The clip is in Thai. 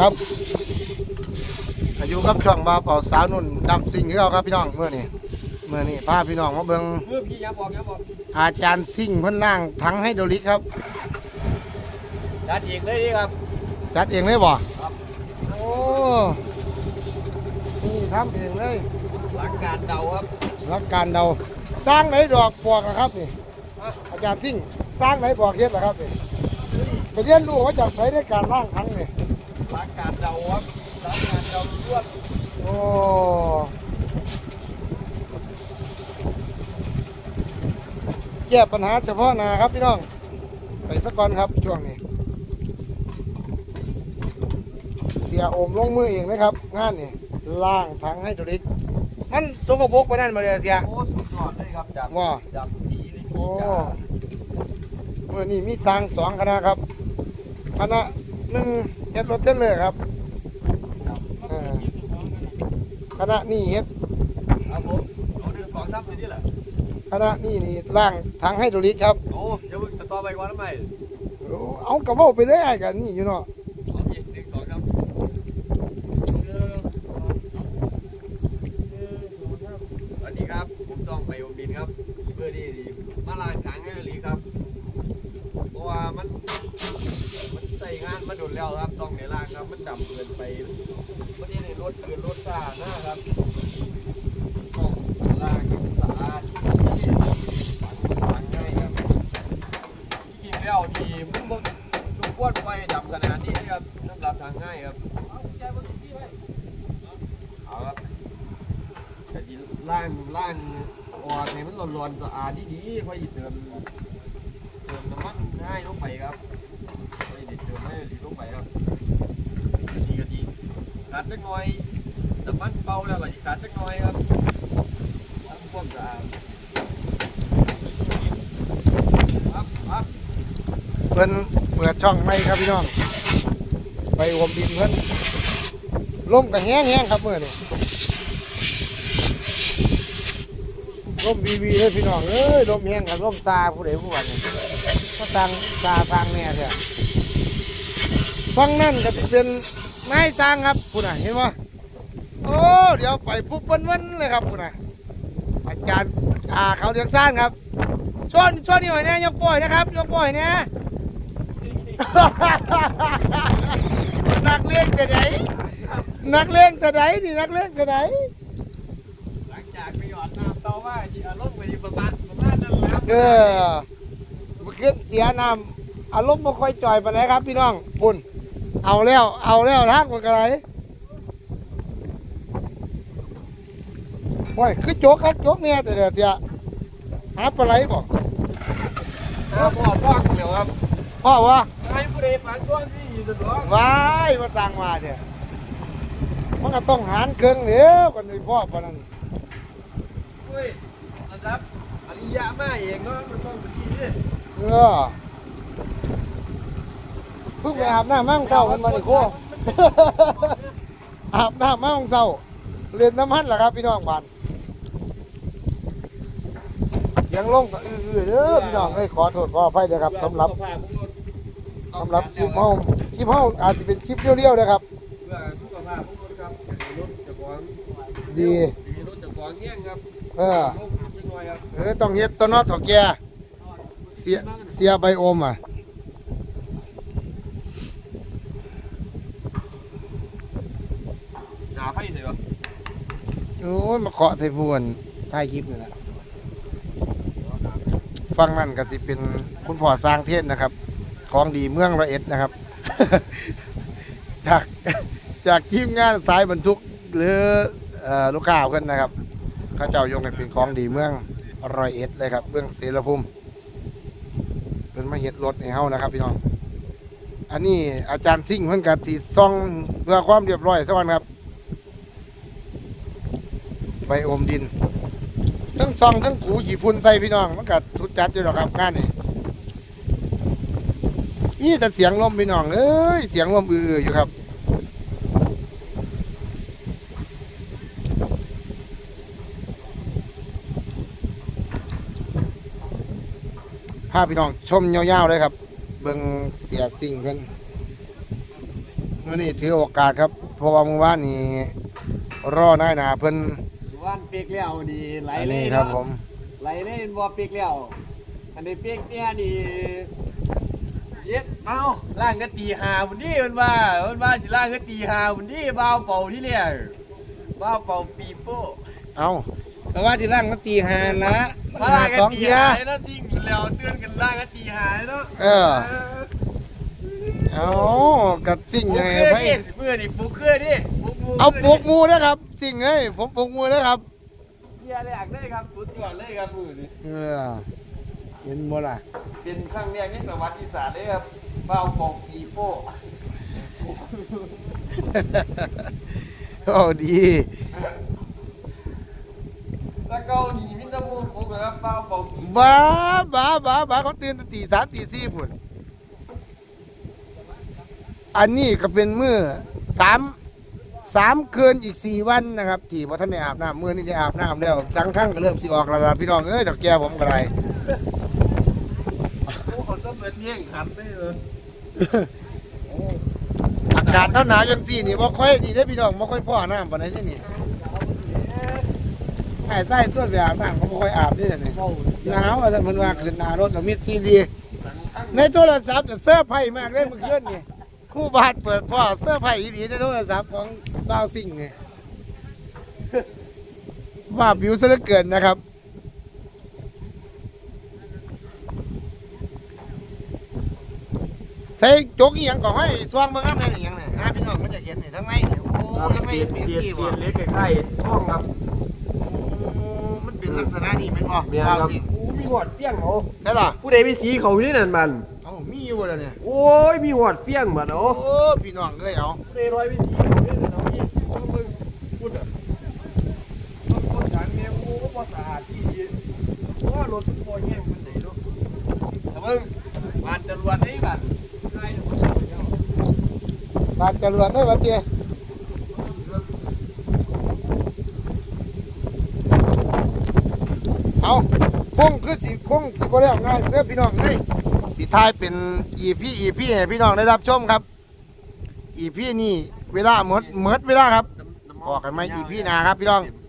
ครับอายุกับช่องบาวเป่าสาวนุ่นดำสิ่งคือเราครับพี่น้องเมื่อนี้เมื่อนี้พาพี่น้องมาเบิ่งเมื่อพี่อยังบอกอยังบอกอาจารย์ซิ่งเพิ่นล่างถังไฮโดรลิกครับ จัดอีกเลยดีครับ จัดเองเลยบ่ครับ โอ้นี่ทำเองเลยหลักการเดาครับรักการเดาสร้างไหนดอกปอกนะครับนี่อะอาจารย์ซิ่งสร้างไหนบอกเฮ็ดนะครับนี่ไปเรียนรู้ว่าจะใช้ในการล่างถัง นี่หลักการเดาครับหลักการเดาล้วนโอ้แก้ปัญหาเฉพาะหนาครับพี่น้อง ไปสักก่อนครับช่วงนี้ เสียโอมลงมือเองนะครับ งานนี่ล่างถังให้ตัวเล็กมันสกปรกไปนั่นมาเลยเสีย โอ้สุดยอดเลยครับจากว่าจากผีนี่โอ้ผีจ้าเมื่อนี้มีทางสองคณะครับ คณะหนึ่ง เฮ็ดรถเทรลเลอร์ครับเออคณะนี่เฮ็ดครับผมเอาหนึ่งสองทับไปนี่แหละคณะนี่นี่ล่างถังให้ตัวเล็กครับโอ้เดี๋ยวจะต่อไปก่อนทำไมเอากระเป๋าไปได้กันนี่อยู่เนาะโอเคหนึ่งสองครับสวัสดีครับ ผมต้องไปอมดินครับ เพื่อที่มาล้างถังให้ลีครับ เพราะว่ามันมันใส่งานมาโดน แล้วครับต้องในล่างครับ มันดำเกินไปมันนี่ในรถเกินรถซ่าหน้าครับต้องล่างให้มันสะอาดฝังฝังง่ายครับกินแล้วดีมึงบ่ดูพวดไฟดำขนาดนี้ครับน้ำรับทางง่ายครับเอาครับแต่ที่ล่างล่างออกให้มันร้อนๆสะอาดดีๆค่อยเติมเติมน้ำมันง่ายลงไปครับ ไม่ได้เติมให้ดีลงไปครับดีก็ดีขาดจักหน่อยน้ำมันเบาแล้วก็อีกขาดจักหน่อยครับทำความสะอาดครับครับเพิ่นเปิดช่องใหม่ครับพี่น้อง ไปอวมดินเพิ่นลมก็แห้งๆครับเมื่อนี้ลมวีวีเลยพี่น้องเอ้ยลมแห้งกับลมซาผู้ใดผู้วัน นี่ก็ตังซาทางแน่เถอะฟังนั่นก็จะเป็นไม้สร้างครับคุณน่ะเห็นไหมโอ้เดี๋ยวไปปุ๊บวันๆเลยครับคุณน่ะอาจารย์อาเขาเรียกสร้างครับช่วนช่วนนี่หน่อยแน่ยกปล่อยนะครับยกปล่อยเนี่ยนักเลงแต่ไหนนักเลงแต่ไหนนี่นักเลงแต่ไหนหลังจากไปหยอดน้ำเตาว่าที่อารมณ์ไปดีประมาณประมาณนั้นแหละครับเออมัน ขึ้นเสียน้ำอารมณ์ไม่ค่อยจ่อยไปไหนใดครับ พี่น้องปุ่นเอาแล้ว เอาแล้วทางมันกระไรโอ้ยคือโจกครับโจกเนี่ยแต่เดี๋ยวเสียหาปลาไหลบอกครับพ่อพ่อเดี๋ยวครับพ่อวะให้ผู้ใดฝันตัวที่สะดวกว้ายมาสั่งมาเนี่ยมันก็ต้องหารเครื่องเดียวกันเลยพ่อปานนั้นเฮ้ยระดับอริยะมาเองเนาะมันต้องเป็นที่นี่ เออเพิ่งไปอาบน้ำมั่งเศร้ามันมาดิโค อาบน้ำมั่งเศร้าเรียนน้ำมันล่ะครับพี่น้องบ้านเสียังลงก็อื้อๆเด้อพี่น้องเอ้ยขอโทษขออภัยนะครับสำหรับสำหรับคลิปเฮาคลิปเฮาอาจจะเป็นคลิปเรียวๆนะครับ เพื่อสุขภาพของรถครับรถจะกวางดีมีรถจะกวางเงี้ยงครับเออ ลงนิดหน่อยครับ เออต้องเฮ็ดตัวนอตถอแก เสียเสียใบโอมอะหนาไฟเลยวะโอ้ยมาเคาะไทพวนท้ายคลิปนี่แหละฟังนั่นก็สิเป็นคุณพ่อสร้างเทศนะครับ ของดีเมืองร้อยเอ็ดนะครับ จากจากทีมงานสายบรรทุกหรือเอ่อลูกค้าเพื่อนนะครับ เขาเจ้ายงให้เป็นของดีเมืองร้อยเอ็ดเลยครับเมืองเสรภูมิ เป็นมาเฮ็ดรถให้เฮานะครับพี่น้อง อันนี้อาจารย์ซิ่งเพิ่นก็สิซ่องเพื่อความเรียบร้อยสักวันครับใบอมดินทั้งซองทั้งขูขี่ฝุ่นใส่พี่น้อง มันก็สุดจัดอยู่หรอกครับงานนี่นี่แต่เสียงลมพี่น้องเอ้ยเสียงลมอืออยู่ครับ พาพี่น้องชมยาวๆเลยครับ เบิ่งเสียสิ่งเพิ่นมื่อนี้ถือโอกาสครับ เพราะว่าเมื่อวานนี้รอนายหนาเพิ่นว่านเปียกแล้วดีไหลอันเลยนี้ครับผม ไหลเลยบ่เปียกแล้วอันนี้เปียกเนี่ยนี่เย็ดเอ้าล่างก็ตีหาบุนนี่มันว่ามันว่าสิล่างก็ตีหาบุนนี่บ้าวเป่าที่เรียกบ้าวเป่าปีโป้ เอา แต่ว่าที่ร่างก็ตีหานละมันมาหาล่างสก็องตีเทียหาแล้วจริงแล้วเตือนกันล่างก็ตีหาเนาะเออเอากับสิ่งปลุไงกเครื่อไปดิเมื่อนี่ปลุกเครื่อดิปลุกหมูเอาปลูกหมูนะครับสิ่งเอ้ยผมปลูกหมูนะครับเฮียเลยอยากได้ครับสุดยอดเลยครับมือนี่เออเห็นบ่ล่ะเป็นครั้งแรกในประวัติศาสตร์เลยครับบ้าวเป่าปีโป้โอ้ดี ถ้าเกาหลีมิตรภูมิผมนะครับบ้าวเป่าปีบ้าบ้าบ้าบ้าเขาตื่นแต่ตีสามตีสี่พุ่นอันนี้ก็เป็นมือสามสามคืนอีกสี่วันนะครับที่พอท่านได้อาบน้ำมือนี่ได้อาบน้ำแล้วสังข้างก็เริ่มสิออกแล้วล่ะพี่น้องเอ้ยดอกแก้วผมก็ไรโอ้เขาจะเปิดเที่ยงขันได้เลยอากาศเท่าหนาวจังสี่นี่บ่ค่อยดีได้อพี่น้องบ่ค่อยพ่อน้ำปานใดนี่นี่ ไอ้ไส้ส่วนไปอาบน้ำเขาบ่ค่อยอาบนี่นี่หนาวว่าแต่เพิ่นว่าขึ้นหน้ารถแล้วมีทีดี ในโทรศัพท์เสื้อร์ไผ่มากเลยเมื่อคืนนี่คู่บาทเปิดพ่อเสื้อร์ไผ่ดีๆในโทรศัพท์ของดาวซิ่งนี่ว่าบิวซะเหลือเกินนะครับ ใส่จกอีหยังก่อนให้สว่างเบิ่งน้ำในอีหยังเนี่ยหาพี่น้องมันจะเห็นนี่ทั้งในนี่โอ้ทั้งในเสียดเป็นเสียดที่เสียดเล็กใกล้ๆท้องครับ ลักษณะนี้แม่นบ่เมียดาวครับซิ่งอู้มีหอดเฟี้ยงเหรอใช่ล่ะผู้ใดมีสีเขาที่นั่นมัน เอ้ามีอยู่บ่ล่ะเนี่ยโอ้ยมีหอดเฟี้ยงมันโอ้เนาะพี่น้องเอ้ยเอาผู้ใดร้อยมีสีเขาที่นั่นเนาะนี่ต้องมึงพูดอะต้องคนฉันเนี่ยโอ้ภาษาที่ดีเพราะว่ารถทุกคนแย่งมันไหนเนาะแต่มึงมานจรวดนี่กันใช่เนาะบาดจรวดได้บัดเจ เอาคงคือสิคงสิบ่ได้ออกงานเด้อพี่น้องเอ้ยสิท้ายเป็น EP EP ให้พี่น้องได้รับชมครับ EP นี้เวลาหมดหมดเวลาครับออกกันไหม EP หน้าครับพี่น้องเ